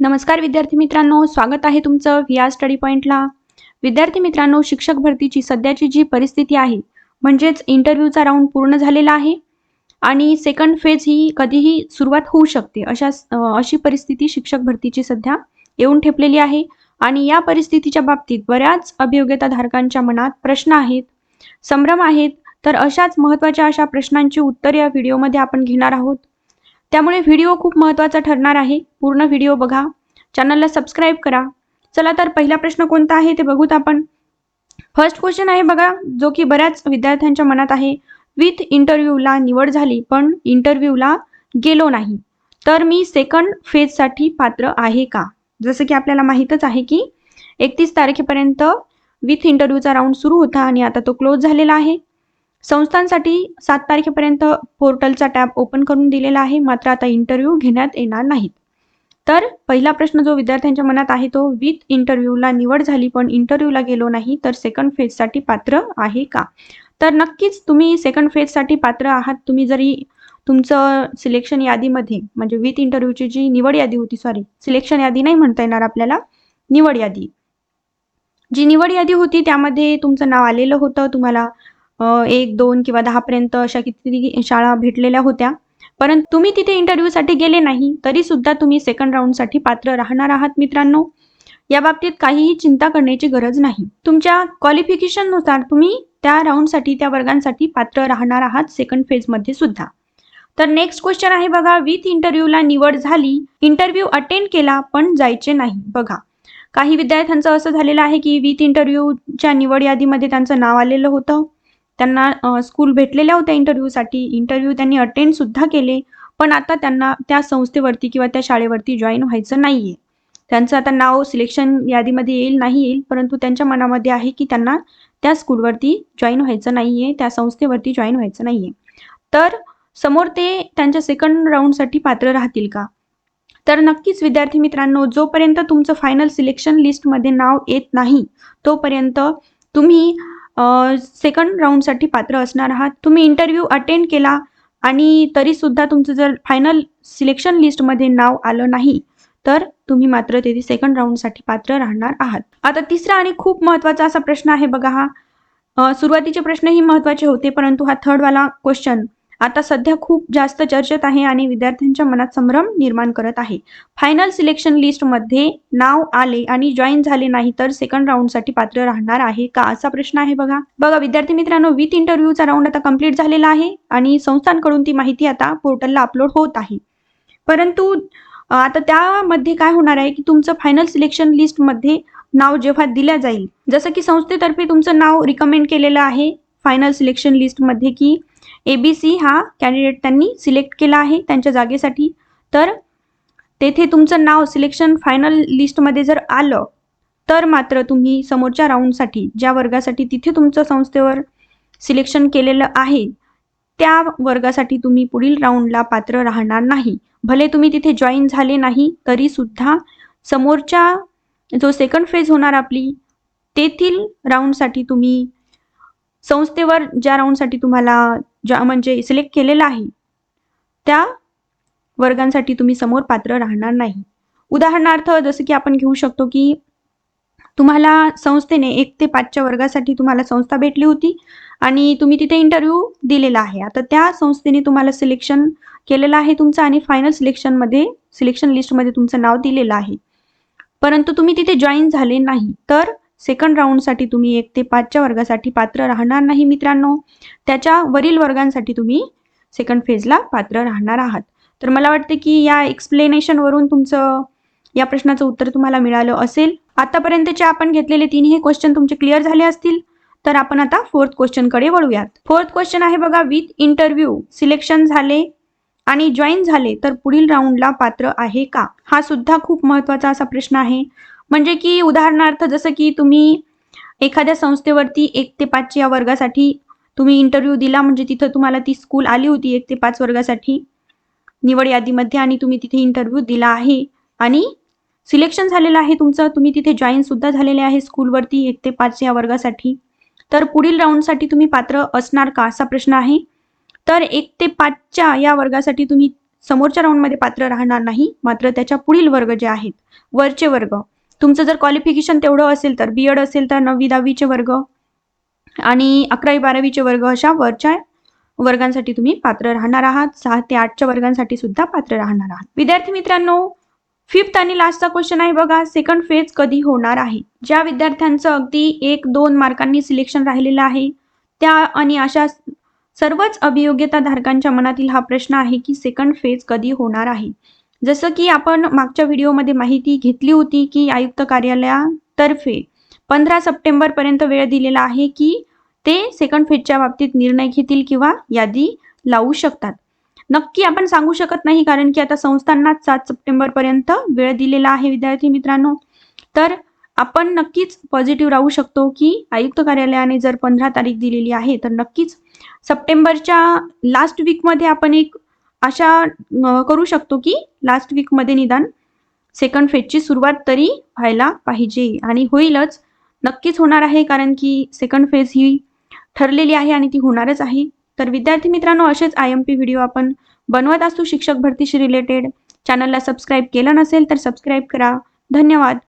नमस्कार विद्यार्थी मित्रांनो स्वागत आहे तुमचं व्ही आर स्टडी पॉईंटला विद्यार्थी मित्रांनो शिक्षक भरतीची सध्याची जी परिस्थिती आहे म्हणजेच इंटरव्ह्यूचा राऊंड पूर्ण झालेला आहे आणि सेकंड फेज ही कधीही सुरुवात होऊ शकते अशा अशी परिस्थिती शिक्षक भरतीची सध्या येऊन ठेपलेली आहे आणि या परिस्थितीच्या बाबतीत बऱ्याच अभियोग्यताधारकांच्या मनात प्रश्न आहेत. संभ्रम आहेत तर अशाच महत्त्वाच्या अशा प्रश्नांची उत्तर या व्हिडिओमध्ये आपण घेणार आहोत. त्यामुळे व्हिडिओ खूप महत्त्वाचा ठरणार आहे. पूर्ण व्हिडिओ बघा. चॅनलला सबस्क्राईब करा. चला तर पहिला प्रश्न कोणता आहे ते बघूत आपण. फर्स्ट क्वेश्चन आहे बघा जो की बऱ्याच विद्यार्थ्यांच्या मनात आहे. विथ इंटरव्ह्यूला निवड झाली पण इंटरव्ह्यूला गेलो नाही. तर मी सेकंड फेजसाठी पात्र आहे का? जसं की आपल्याला माहीतच आहे की एकतीस तारखेपर्यंत विथ इंटरव्ह्यूचा राऊंड सुरू होता आणि आता तो क्लोज झालेला आहे. संस्थांसाठी सात तारखेपर्यंत पोर्टलचा टॅब ओपन करून दिलेला आहे. मात्र आता इंटरव्ह्यू घेण्यात येणार नाहीत. तर पहिला प्रश्न जो विद्यार्थ्यांच्या मनात आहे तो विथ इंटरव्ह्यूला निवड झाली पण इंटरव्ह्यूला गेलो नाही तर सेकंड फेजसाठी पात्र आहे का? तर नक्कीच तुम्ही सेकंड फेजसाठी पात्र आहात. तुम्ही जरी तुमचं सिलेक्शन यादीमध्ये म्हणजे विथ इंटरव्ह्यूची जी निवड यादी होती सॉरी सिलेक्शन यादी नाही म्हणता येणार आपल्याला निवड यादी. जी निवड यादी होती त्यामध्ये तुमचं नाव आलेलं होतं तुम्हाला एक दोन किंवा दहापर्यंत अशा किती शाळा भेटलेल्या होत्या. परंतु तुम्ही तिथे इंटरव्ह्यूसाठी गेले नाही तरी सुद्धा तुम्ही सेकंड राऊंडसाठी पात्र राहणार आहात मित्रांनो. या बाबतीत काहीही चिंता करण्याची गरज नाही. तुमच्या क्वालिफिकेशननुसार तुम्ही त्या राऊंडसाठी त्या वर्गांसाठी पात्र राहणार आहात सेकंड फेजमध्ये सुद्धा. तर नेक्स्ट क्वेश्चन आहे बघा विथ इंटरव्ह्यूला निवड झाली इंटरव्ह्यू अटेंड केला पण जायचे नाही. बघा काही विद्यार्थ्यांचं असं झालेलं आहे की विथ इंटरव्ह्यूच्या निवड यादीमध्ये त्यांचं नाव आलेलं होतं. त्यांना स्कूल भेटलेल्या होत्या इंटरव्ह्यूसाठी इंटरव्ह्यू त्यांनी अटेंड सुद्धा केले पण आता त्यांना त्या संस्थेवरती किंवा त्या शाळेवरती जॉईन व्हायचं नाहीये. त्यांचं आता नाव सिलेक्शन यादीमध्ये येईल नाही येईल परंतु त्यांच्या मनामध्ये आहे की त्यांना त्या स्कूलवरती जॉईन व्हायचं नाहीये त्या संस्थेवरती जॉईन व्हायचं नाहीये. तर समोर ते त्यांच्या सेकंड राऊंडसाठी पात्र राहतील का? तर नक्कीच विद्यार्थी मित्रांनो जोपर्यंत तुमचं फायनल सिलेक्शन लिस्टमध्ये नाव येत नाही तोपर्यंत तुम्ही सेकंड राऊंडसाठी पात्र असणार आहात. तुम्ही इंटरव्ह्यू अटेंड केला आणि तरीसुद्धा तुमचं जर फायनल सिलेक्शन लिस्टमध्ये नाव आलं नाही तर तुम्ही मात्र तेथे सेकंड राऊंडसाठी पात्र राहणार आहात. आता तिसरा आणि खूप महत्त्वाचा असा प्रश्न आहे बघा हा. सुरुवातीचे प्रश्नही महत्त्वाचे होते परंतु हा थर्डवाला क्वेश्चन आता सध्या खूप जास्त चर्चेत आहे आणि विद्यार्थ्यांच्या मनात संभ्रम निर्माण करत आहे. फायनल सिलेक्शन लिस्टमध्ये नाव आले आणि जॉईन झाले नाही तर सेकंड राऊंडसाठी पात्र राहणार आहे का असा प्रश्न आहे बघा. बघा विद्यार्थी मित्रांनो विथ इंटरव्ह्यूचा राऊंड आता कंप्लीट झालेला आहे आणि संस्थांकडून ती माहिती आता पोर्टलला अपलोड होत आहे. परंतु आता त्यामध्ये काय होणार आहे की तुमचं फायनल सिलेक्शन लिस्टमध्ये नाव जेव्हा दिल्या जाईल जसं की संस्थेतर्फे तुमचं नाव रिकमेंड केलेलं आहे फायनल सिलेक्शन लिस्टमध्ये की ए बी सी हा कॅन्डिडेट त्यांनी सिलेक्ट केला आहे त्यांच्या जागेसाठी. तर तेथे तुमचं नाव सिलेक्शन फायनल लिस्टमध्ये जर आलं तर मात्र तुम्ही समोरच्या राऊंडसाठी ज्या वर्गासाठी तिथे तुमचं संस्थेवर सिलेक्शन केलेलं आहे त्या वर्गासाठी तुम्ही पुढील राऊंडला पात्र राहणार नाही. भले तुम्ही तिथे जॉईन झाले नाही तरी सुद्धा समोरच्या जो सेकंड फेज होणार आपली तेथील राऊंडसाठी तुम्ही संस्थेवर ज्या राऊंडसाठी तुम्हाला ज्या म्हणजे सिलेक्ट केलेलं आहे त्या वर्गांसाठी तुम्ही समोर पात्र राहणार नाही. उदाहरणार्थ जसं की आपण घेऊ शकतो की तुम्हाला संस्थेने एक ते पाचच्या वर्गासाठी तुम्हाला संस्था भेटली होती आणि तुम्ही तिथे इंटरव्ह्यू दिलेला आहे. आता त्या संस्थेने तुम्हाला सिलेक्शन केलेलं आहे तुमचं आणि फायनल सिलेक्शनमध्ये सिलेक्शन लिस्टमध्ये तुमचं नाव दिलेलं आहे. परंतु तुम्ही तिथे जॉईन झाले नाही. तर सेकंड राऊंडसाठी तुम्ही एक ते पाचच्या वर्गासाठी पात्र राहणार नाही मित्रांनो. त्याच्या वरील वर्गांसाठी तुम्ही सेकंड फेजला पात्र राहणार आहात. तर मला वाटते की या एक्सप्लेनेशनवरून तुमचं या प्रश्नाचं उत्तर तुम्हाला मिळालं असेल. आतापर्यंतचे आपण घेतलेले तिन्ही क्वेश्चन तुमचे क्लिअर झाले असतील. तर आपण आता फोर्थ क्वेश्चनकडे वळूयात. फोर्थ क्वेश्चन आहे बघा विथ इंटरव्ह्यू सिलेक्शन झाले. आणि जॉईन झाले तर पुढील राऊंडला पात्र आहे का? हा सुद्धा खूप महत्त्वाचा असा प्रश्न आहे. म्हणजे की उदाहरणार्थ जसं की तुम्ही एखाद्या संस्थेवरती एक ते पाच या वर्गासाठी तुम्ही इंटरव्ह्यू दिला म्हणजे तिथं तुम्हाला ती स्कूल आली होती एक ते पाच वर्गासाठी निवड यादीमध्ये आणि तुम्ही तिथे इंटरव्ह्यू दिला आहे. आणि सिलेक्शन झालेलं आहे तुमचं तुम्ही तिथे जॉईन सुद्धा झालेले आहे स्कूलवरती एक ते पाच या वर्गासाठी. तर पुढील राऊंडसाठी तुम्ही पात्र असणार का? असा प्रश्न आहे. तर एक ते पाचच्या या वर्गासाठी तुम्ही समोरच्या राऊंडमध्ये पात्र राहणार नाही. मात्र त्याच्या पुढील वर्ग जे आहेत वरचे वर्ग. तुमचं जर क्वालिफिकेशन तेवढं असेल तर बी एड असेल तर नववी दहावीचे वर्ग आणि अकरावी बारावीचे वर्ग अशा वरच्या वर्गांसाठी तुम्ही पात्र राहणार आहात. सहा ते आठच्या वर्गांसाठी सुद्धा पात्र राहणार आहात. विद्यार्थी मित्रांनो फिफ्थ आणि लास्टचा क्वेश्चन आहे बघा. सेकंड फेज कधी होणार आहे? ज्या विद्यार्थ्यांचं अगदी एक दोन मार्कांनी सिलेक्शन राहिलेलं आहे त्या आणि अशा सर्वच अभियोग्यता धारकांच्या मनातील हा प्रश्न आहे की सेकंड फेज कधी होणार आहे? जसं की आपण मागच्या व्हिडिओमध्ये माहिती घेतली होती की आयुक्त कार्यालयातर्फे पंधरा सप्टेंबर पर्यंत वेळ दिलेला आहे की ते सेकंड फेजच्या बाबतीत निर्णय घेतील किंवा यादी लावू शकतात. नक्की आपण सांगू शकत नाही कारण की आता संस्थांना सात सप्टेंबर पर्यंत वेळ दिलेला आहे विद्यार्थी मित्रांनो. तर आपण नक्कीच पॉझिटिव्ह राहू शकतो की आयुक्त कार्यालयाने जर पंधरा तारीख दिलेली आहे तर नक्कीच सप्टेंबरच्या लास्ट वीकमध्ये आपण एक आशा करू शकतो की लास्ट वीकमध्ये निदान सेकंड फेजची सुरुवात तरी व्हायला पाहिजे आणि होईलच. नक्कीच होणार आहे कारण की सेकंड फेज ही ठरलेली आहे आणि ती होणारच आहे. तर विद्यार्थी मित्रांनो असेच आय एम पी व्हिडिओ आपण बनवत असतो शिक्षक भरतीशी रिलेटेड चॅनलला सबस्क्राईब केलं नसेल तर सबस्क्राईब करा. धन्यवाद.